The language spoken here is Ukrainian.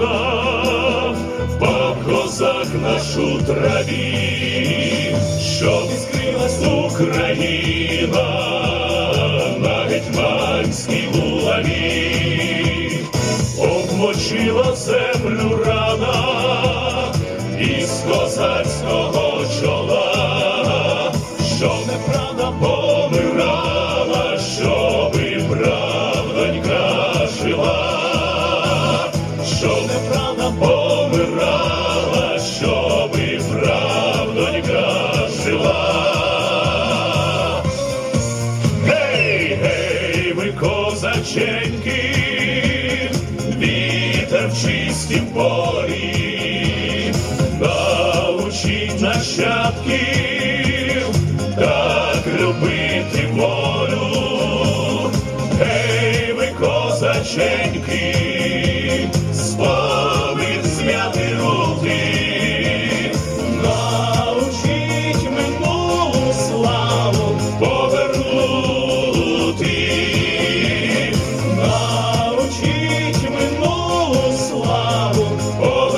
нам впав козак нашу траві, щоб скрилась Україна на гетьманській булаві, обмочила землю рана із козацького чола. Щоб неправда помирала, щоби правдонька жила. Гей, гей, ви козаченьки, вітер в чистім полі, научіть нащадків так любити волю. Гей, ви козаченьки, oh.